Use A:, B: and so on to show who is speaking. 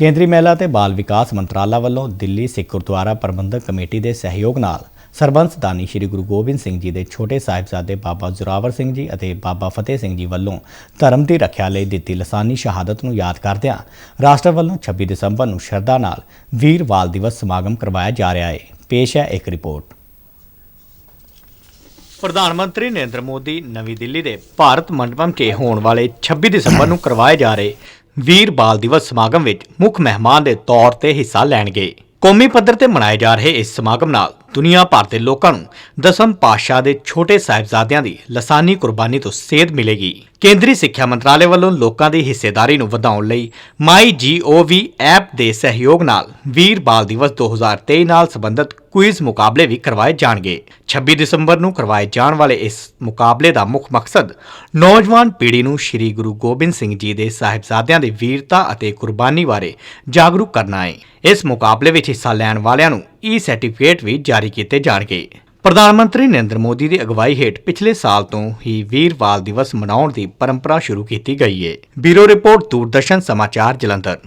A: ਕੇਂਦਰੀ ਮਹਿਲਾ ਤੇ ਬਾਲ ਵਿਕਾਸ ਮੰਤਰਾਲਾ ਵੱਲੋਂ ਦਿੱਲੀ ਸਿੱਖ ਗੁਰਦੁਆਰਾ ਪ੍ਰਬੰਧਕ ਕਮੇਟੀ ਦੇ ਸਹਿਯੋਗ ਨਾਲ ਸਰਬੰਸਦਾਨੀ ਸ੍ਰੀ ਗੁਰੂ ਗੋਬਿੰਦ ਸਿੰਘ ਜੀ ਦੇ ਛੋਟੇ ਸਾਹਿਬਜ਼ਾਦੇ ਬਾਬਾ ਜ਼ੋਰਾਵਰ ਸਿੰਘ ਜੀ ਅਤੇ ਬਾਬਾ ਫਤਿਹ ਸਿੰਘ ਜੀ ਵੱਲੋਂ ਧਰਮ ਦੀ ਰੱਖਿਆ ਲਈ ਦਿੱਤੀ ਲਸਾਨੀ ਸ਼ਹਾਦਤ ਨੂੰ ਯਾਦ ਕਰਦਿਆਂ ਰਾਸ਼ਟਰ ਵੱਲੋਂ 26 ਦਸੰਬਰ ਨੂੰ ਸ਼ਰਧਾ ਨਾਲ ਵੀਰ ਬਾਲ ਦਿਵਸ ਸਮਾਗਮ ਕਰਵਾਇਆ ਜਾ ਰਿਹਾ ਹੈ ਪੇਸ਼ ਹੈ ਇੱਕ ਰਿਪੋਰਟ। ਪ੍ਰਧਾਨ ਮੰਤਰੀ ਨਰਿੰਦਰ ਮੋਦੀ ਨਵੀਂ ਦਿੱਲੀ ਦੇ ਭਾਰਤ ਮੰਡਪਮ 'ਚ ਹੋਣ ਵਾਲੇ 26 ਦਸੰਬਰ ਨੂੰ ਕਰਵਾਏ ਜਾ ਰਹੇ ਵੀਰ ਬਾਲ ਦਿਵਸ ਸਮਾਗਮ ਵਿੱਚ ਮੁੱਖ ਮਹਿਮਾਨ ਦੇ ਤੌਰ ਤੇ ਹਿੱਸਾ ਲੈਣਗੇ। ਕੌਮੀ ਪੱਧਰ ਤੇ ਮਨਾਏ ਜਾ ਰਹੇ ਇਸ ਸਮਾਗਮ ਨਾਲ ਦੁਨੀਆ ਭਰ ਦੇ ਲੋਕਾਂ ਨੂੰ ਦਸਮ ਪਾਤਸ਼ਾਹ ਦੇ ਛੋਟੇ ਸਾਹਿਬਜ਼ਾਦਿਆਂ ਦੀ ਲਸਾਨੀ ਕੁਰਬਾਨੀ ਤੋਂ ਸੇਧ ਮਿਲੇਗੀ। ਕੇਂਦਰੀ ਸਿੱਖਿਆ ਮੰਤਰਾਲੇ ਵੱਲੋਂ ਲੋਕਾਂ ਦੀ ਹਿੱਸੇਦਾਰੀ ਨੂੰ ਵਧਾਉਣ ਲਈ ਮਾਈ ਜੀਓਵੀ ਐਪ ਦੇ ਸਹਿਯੋਗ ਨਾਲ ਵੀਰ ਬਾਲ ਦਿਵਸ 2023 ਨਾਲ ਸੰਬੰਧਿਤ ਕੁਇਜ਼ ਮੁਕਾਬਲੇ ਵੀ ਕਰਵਾਏ ਜਾਣਗੇ। 26 ਦਸੰਬਰ ਨੂੰ ਕਰਵਾਏ ਜਾਣ ਵਾਲੇ ਇਸ ਮੁਕਾਬਲੇ ਦਾ ਮੁੱਖ ਮਕਸਦ ਨੌਜਵਾਨ ਪੀੜ੍ਹੀ ਨੂੰ ਸ੍ਰੀ ਗੁਰੂ ਗੋਬਿੰਦ ਸਿੰਘ ਜੀ ਦੇ ਸਾਹਿਬਜ਼ਾਦਿਆਂ ਦੀ ਵੀਰਤਾ ਅਤੇ ਕੁਰਬਾਨੀ ਬਾਰੇ ਜਾਗਰੂਕ ਕਰਨਾ ਹੈ। ਇਸ ਮੁਕਾਬਲੇ ਵਿੱਚ ਹਿੱਸਾ ਲੈਣ ਵਾਲਿਆਂ ਨੂੰ ਈ ਸਰਟੀਫਿਕੇਟ ਵੀ ਜਾਰੀ ਕੀਤੇ ਜਾਣਗੇ। ਪ੍ਰਧਾਨ ਮੰਤਰੀ ਨਰਿੰਦਰ ਮੋਦੀ ਦੀ ਅਗਵਾਈ ਹੇਠ ਪਿਛਲੇ ਸਾਲ ਤੋਂ ਹੀ ਵੀਰ ਬਾਲ ਦਿਵਸ ਮਨਾਉਣ ਦੀ ਪਰੰਪਰਾ ਸ਼ੁਰੂ ਕੀਤੀ ਗਈ ਹੈ। ਬਿਊਰੋ ਰਿਪੋਰਟ, ਦੂਰਦਰਸ਼ਨ ਸਮਾਚਾਰ, ਜਲੰਧਰ।